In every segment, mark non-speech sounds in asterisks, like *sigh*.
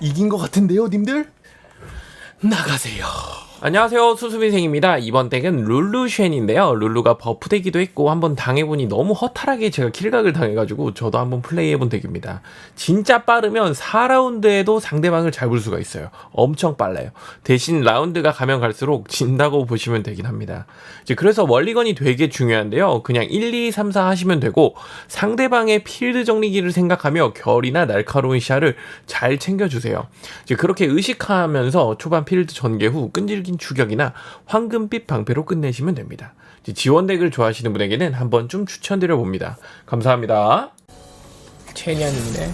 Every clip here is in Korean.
이긴 것 같은데요, 님들? 나가세요. 안녕하세요. 수수민생입니다. 이번 덱은 룰루쉔인데요. 룰루가 버프되기도 했고 한번 당해보니 너무 허탈하게 제가 킬각을 당해가지고 저도 한번 플레이해본 덱입니다. 진짜 빠르면 4라운드에도 상대방을 잡을 수가 있어요. 엄청 빨라요. 대신 라운드가 가면 갈수록 진다고 보시면 되긴 합니다. 이제 그래서 멀리건이 되게 중요한데요. 그냥 1, 2, 3, 4 하시면 되고 상대방의 필드 정리기를 생각하며 결이나 날카로운 샤를 잘 챙겨주세요. 이제 그렇게 의식하면서 초반 필드 전개 후 끈질 긴 추격이나 황금빛 방패로 끝내시면 됩니다. 이제 지원 덱을 좋아하시는 분에게는 한번 좀 추천드려 봅니다. 감사합니다. 체니안인데.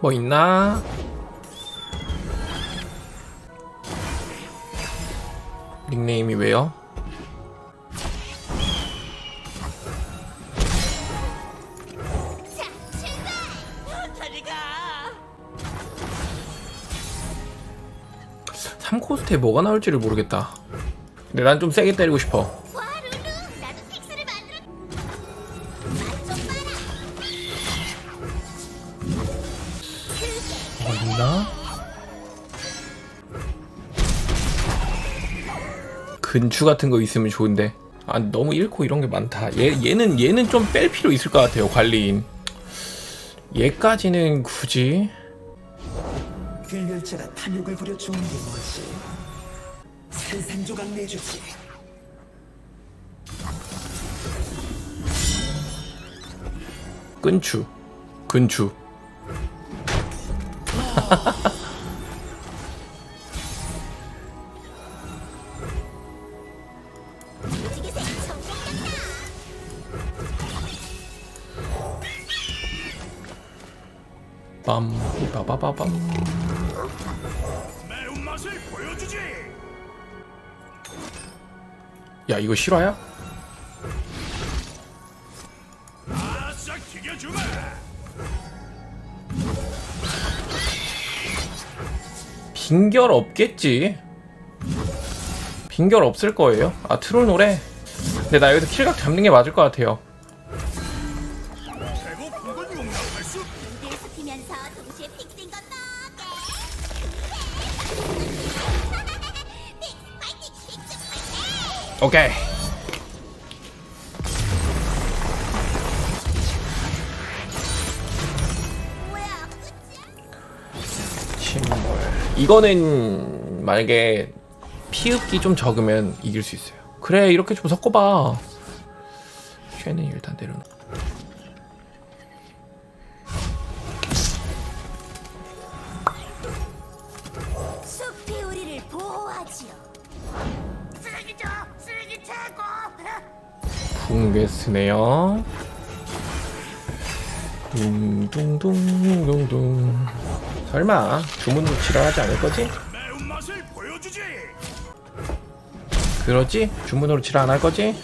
뭐 있나? 닉네임이 왜요? 삼코스트에 뭐가 나올지를 모르겠다. 근데 난 좀 세게 때리고 싶어. 근추 같은 거 있으면 좋은데. 아 너무 잃고 이런 게 많다. 얘 얘는 얘는 좀 뺄 필요 있을 것 같아요 관리인. 얘까지는 굳이 균열자가 탐욕을 부려 죽는 게 뭐지? 산산조각 내주지. 근추 근추. *laughs* 빰 빠바바밤. 매운맛을 보여주지. 야 이거 실화야? 아싸 튀겨주마. 빈결 없겠지. 빈결 없을 거예요. 아 트롤 노래. 근데 나 여기서 킬각 잡는 게 맞을 것 같아요. 오케이. 침몰. 이거는 만약에 피흡기 좀 적으면 이길 수 있어요. 그래 이렇게 좀 섞어봐. 쉐는 일단 내려놓. 숲이 우리를 보호하지요 붕괴스네요. 둥둥둥둥둥. 설마 주문으로 치료하지 않을 거지? 그러지? 주문으로 치료 안할 거지?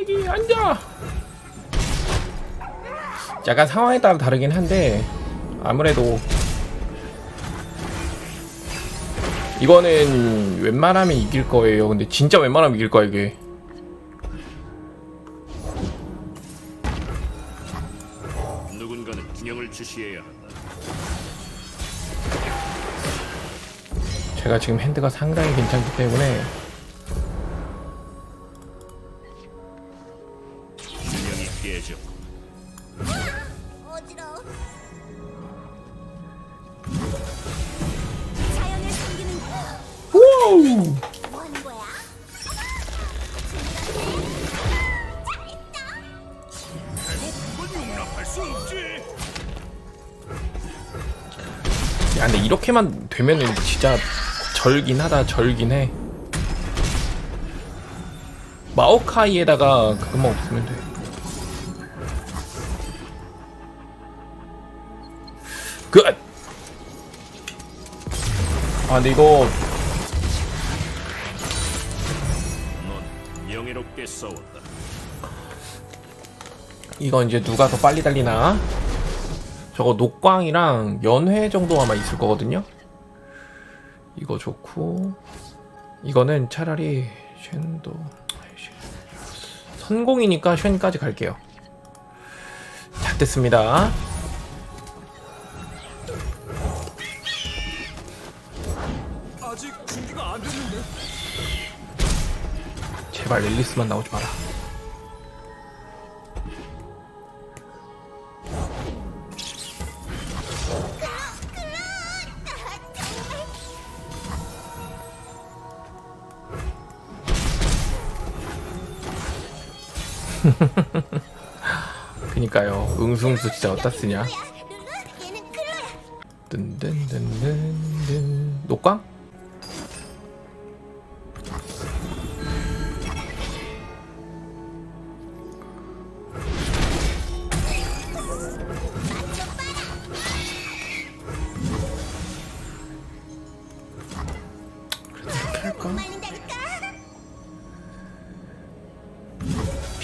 쓰레기 앉아. 약간 상황에 따라 다르긴 한데 아무래도 이거는 웬만하면 이길 거예요. 근데 진짜 웬만하면 이길 거야 이게. 누군가는 균형을 주시해야 한다. 제가 지금 핸드가 상당히 괜찮기 때문에 없지. 야 근데 이렇게만 되면은 진짜 절긴 하다 절긴 해 마오카이에다가 그것만 없으면 돼 그, 아 근데 이거 이건 이제 누가 더 빨리 달리나? 저거 녹광이랑 연회 정도 아마 있을 거거든요. 이거 좋고 이거는 차라리 쉔도 선공이니까 쉔까지 갈게요. 자 됐습니다. 제발 앨리스만 나오지 마라. 그니까요. 응승수 진짜 어디다 쓰냐? 뜬뜬뜬뜬뜬 녹광?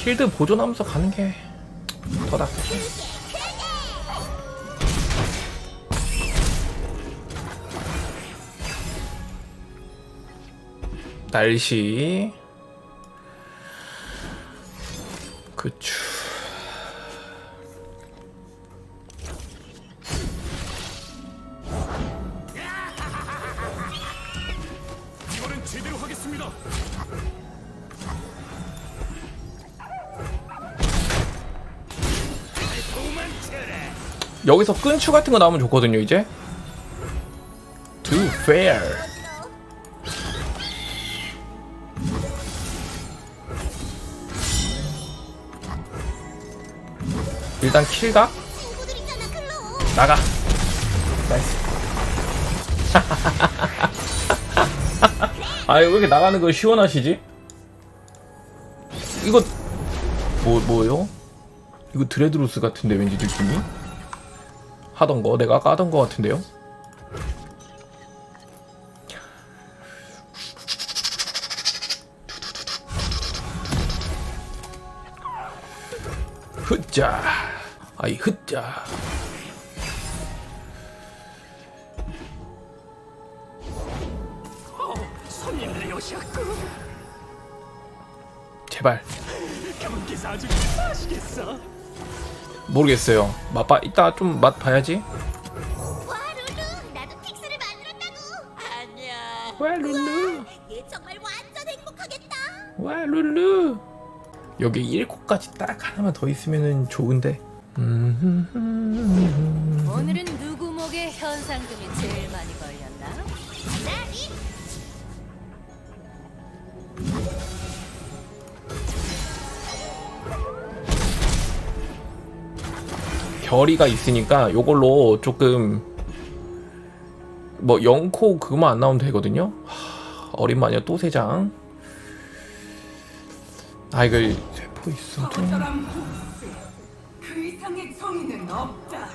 필드 보존하면서 가는 게 더 낫지. 날씨. 그쵸. 여기서 끈추 같은 거 나오면 좋거든요, 이제. Too fair. 일단 킬각. 나가. 나이스. *laughs* 아, 왜 이렇게 나가는 거 시원하시지? 이거 뭐 뭐요? 이거 드레드루스 같은데 왠지 느낌이? 하던 거 내가 아까 하던 거 같은데요? 흐짜 아이 오셨고 제발 경기사 아주 아시겠어? 모르겠어요 맛봐 이따 좀 맛 봐야지 와, 룰루. 나도 픽스를 만들었다고. 아니야. 와 룰루 얘 정말 완전 행복하겠다. 와 룰루 여기 1코까지 딱 하나만 더 있으면 좋은데 음, 오늘은 누구 목에 현상금이 제일 많이 걸렸나? 나리. 결의가 있으니까 요걸로 조금 뭐 0코 그거만 안 나오면 되거든요 하, 어린 마녀 또 세 장 아 이거 세포 정의는 없다.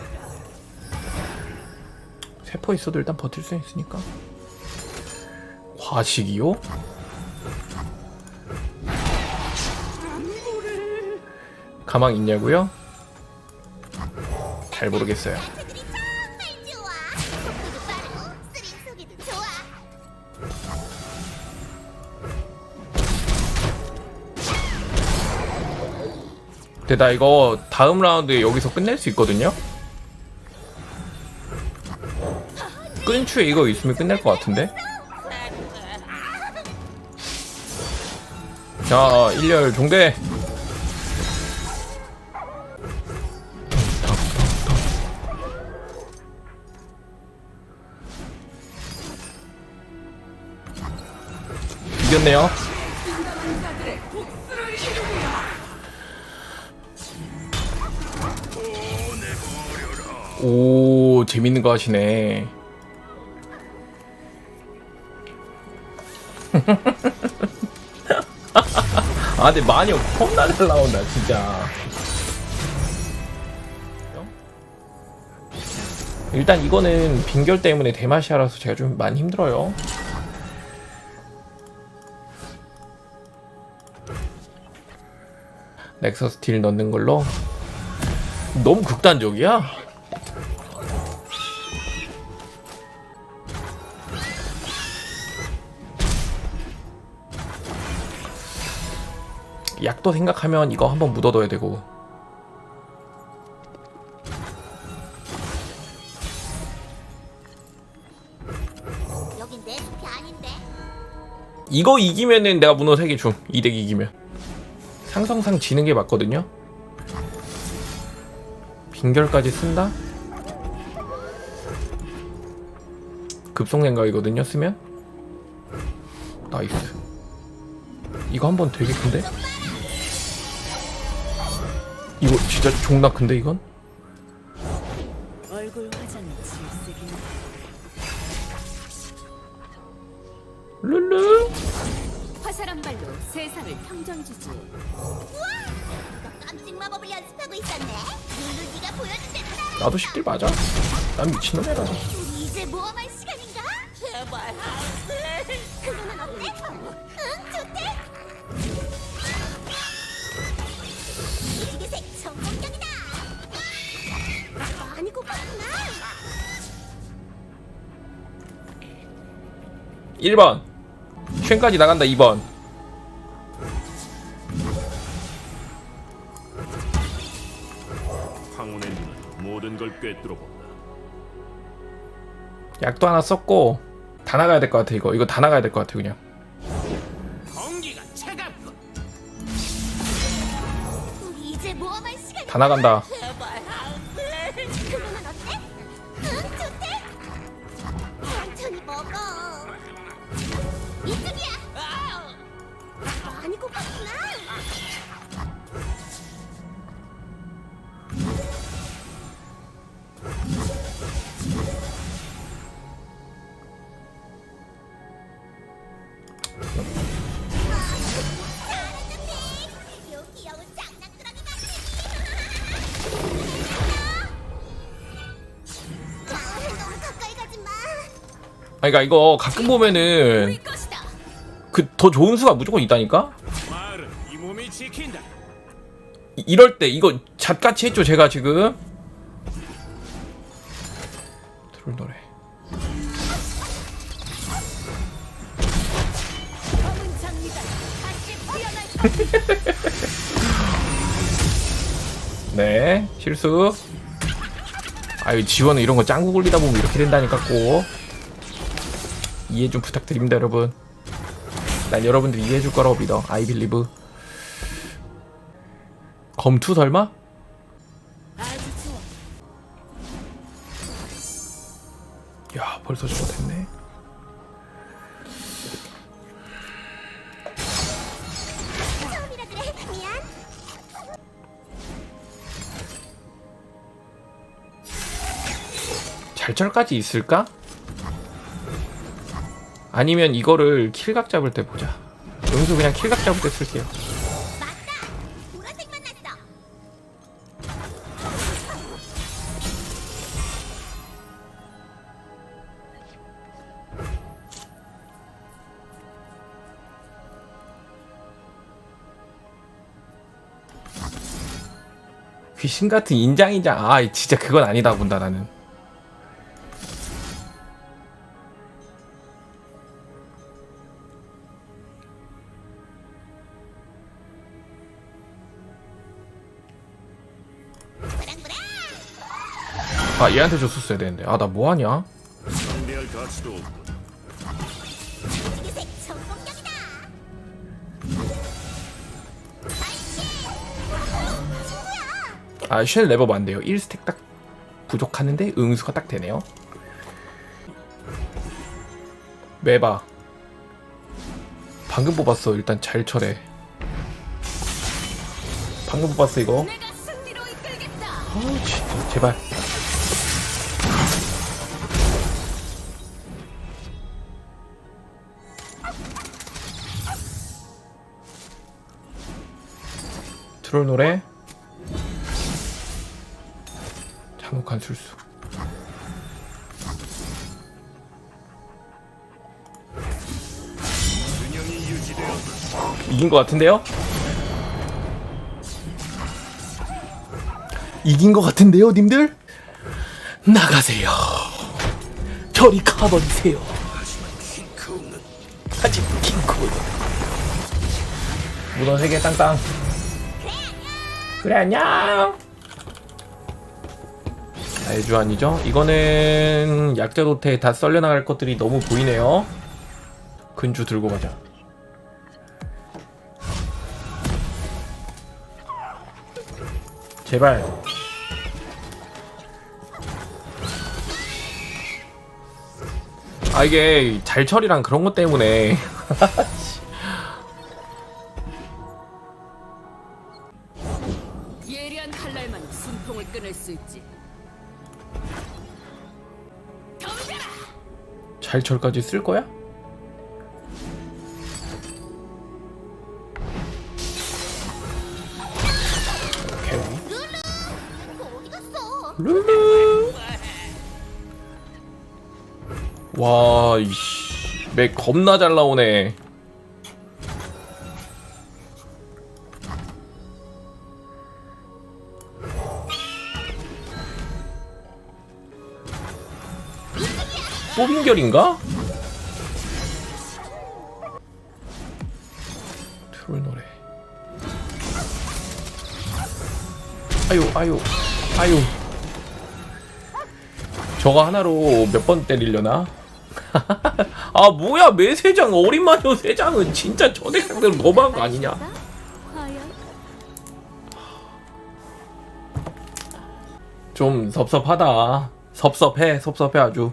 세포 있어도 일단 버틸 수 있으니까 과식이요? 가망 있냐고요? 잘 모르겠어요. 근데 나 이거 다음 라운드에 여기서 끝낼 수 있거든요? 끈추에 이거 있으면 끝낼 것 같은데? 자, 1열 종대! 이겼네요. 오 재밌는 거 하시네. *laughs* 아 근데 많이 겁나 잘 나온다 진짜. 일단 이거는 빈결 때문에 대마시아라서 제가 좀 많이 힘들어요. 넥서스 딜 넣는 걸로 너무 극단적이야. 약도 생각하면 이거 한번 묻어둬야 되고. 이거 이기면은 내가 문어 3개 줌. 2덱 이기면. 상성상 지는 게 맞거든요. 빈결까지 쓴다? 급속 냉각이거든요, 쓰면. 나이스. 이거 한 번 되게 큰데? 이거 진짜 존나 큰데, 이건? 화살한 발로 세상을 평정주지. 이거 깜찍 마법을 연습하고 있었네. 룰루 네가 보여준 대로 따라. 나도 10딜 맞아. 난 미친놈이라. 우리 이제 모험할 시간인가? 제발. 그러면 어때? 응, 좋대. 무지개색 전공격이다. 많이 고팠구나. 1번. 쉔까지 나간다, 2번. 황혼의 눈은 모든 걸 꿰뚫어 본다. 약도 하나 썼고 다 나가야 될 것 같아 이거 이거 다 나가야 될 것 같아 그냥 공기가 차갑고 우리 이제 모험할 시간이다. 다 나간다 아니 그러니까 이거 가끔 보면은. 그 더 좋은 수가 무조건 있다니까. 이- 이럴 때 이거 잣같이 했죠 제가 지금 실수. 아유 지원은 이런 거 짱구 굴리다 보면 이렇게 된다니까 꼭. 이해 좀 부탁드립니다 여러분. 난 여러분들 이해해 줄 거라고 믿어 아이 빌리브 검투 설마? 야 벌써 저거 됐네 잘철까지 있을까? 아니면 이거를 킬각 잡을 때 보자 여기서 그냥 킬각 잡을 때 쓸게요. 귀신 같은 인장인장 아 진짜 그건 아니다 본다 나는 아 얘한테 줬었어야 되는데 아 나 뭐하냐 상대할 가치도 없고 무지개색 전공격이다. 아이씨. 친구야. 아쉘 레버브 안 돼요 1스택 딱 부족하는데 응수가 딱 되네요 매봐 방금 뽑았어 일단 잘 철해 방금 뽑았어 이거. 아 진짜 제발 트롤 노래 참혹한 술수 이긴 것 같은데요? 이긴 것 같은데요, 님들? 나가세요. 저리 가버리세요. 하지 킹크 무던 세계 땅땅. 그래 안녕. 알주 아니죠? 이거는 약자 도태에 다 썰려 나갈 것들이 너무 보이네요. 근주 들고 가자. 제발. 아 이게 잘 처리랑 그런 것 때문에 *laughs* 잘철까지 쓸 거야? 룰루. 와, 이씨. 맥 겁나 잘 나오네. 뽑인결인가? 트롤 노래. 아유, 아유, 아유. 저거 하나로 몇 번 때리려나? *laughs* 아 뭐야 매세장 어린 마녀 세장은 진짜 저 대 상대로 너무한 거 아니냐? 좀 섭섭하다. 섭섭해, 섭섭해 아주.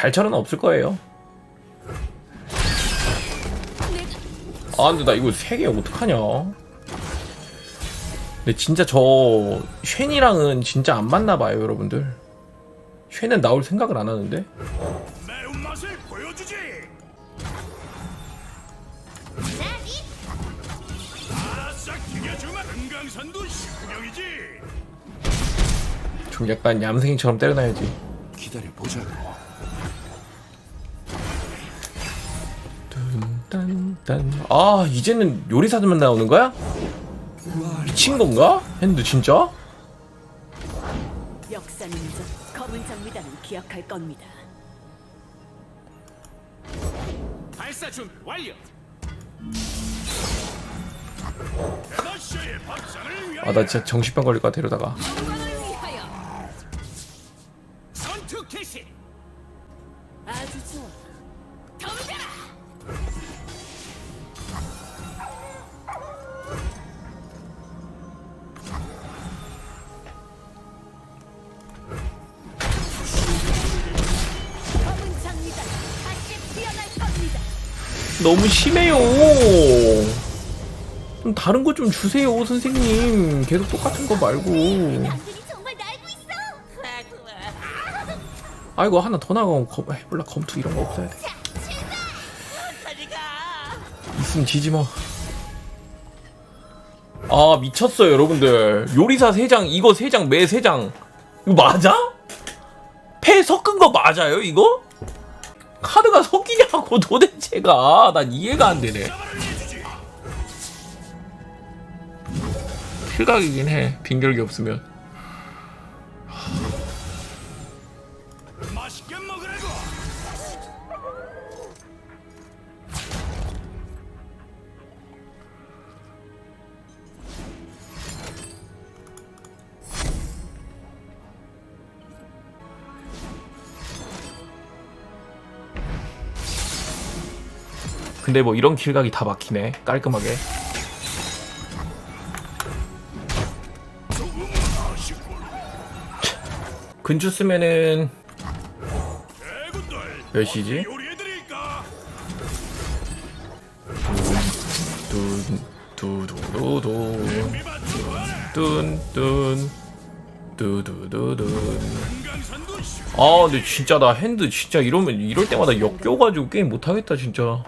잘철은 없을 거예요. 아 근데 나 이거 세 개 어떡하냐? 근데 진짜 저 쉔이랑은 진짜 안 맞나 봐요, 여러분들. 쉔은 나올 생각을 안 하는데. 좀 약간 얌생이처럼 때려놔야지. 기다려 보자고. 딴딴. 아 이제는 요리사들만 나오는 거야? 미친 건가? 핸드 진짜? 역사는 저 검은 장미단은 기억할 겁니다. 발사 준비 완료. 러시아의 박상을 위하여 아 나 진짜 정신병 걸릴 것 같아 이러다가. 영광을 위하여 전투 개시. 아주 좋아. 덤벼라! 너무 심해요. 좀 다른 거 좀 주세요, 선생님. 계속 똑같은 거 말고. 아이고 하나 더 나가면 검, 몰라 검투 이런 거 없어야 돼. 있으면 지지 뭐. 아 미쳤어요, 여러분들. 요리사 세 장, 이거 세 장, 매세 장. 이거 맞아? 패 섞은 거 맞아요, 이거? 카드가 섞이냐고 도대체가 난 이해가 안 되네. 실각이긴 해. 빈결기 없으면. 근데 뭐 이런 킬각이 다 막히네. 깔끔하게. 근주 쓰면은. 몇 시지? 요리해드릴까? 둔 두두두두 비맞춰라. 뚠뚠 두두두둔. 아 근데 진짜 나 핸드 진짜 이러면 이럴 때마다 역겨가지고 게임 못하겠다 진짜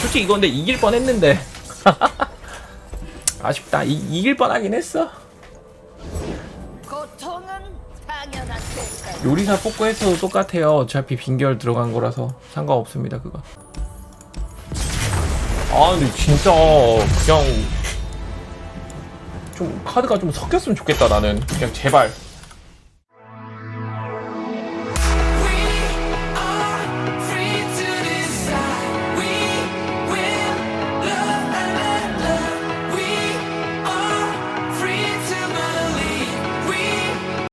솔직히 이건데 이길 뻔 했는데. *laughs* 아쉽다. 이, 이길 뻔하긴 했어. 요리사 뽑고 했어도 똑같아요. 어차피 빈결 들어간 거라서 상관없습니다 그거. 아 근데 진짜 그냥 좀 카드가 좀 섞였으면 좋겠다 나는. 그냥 제발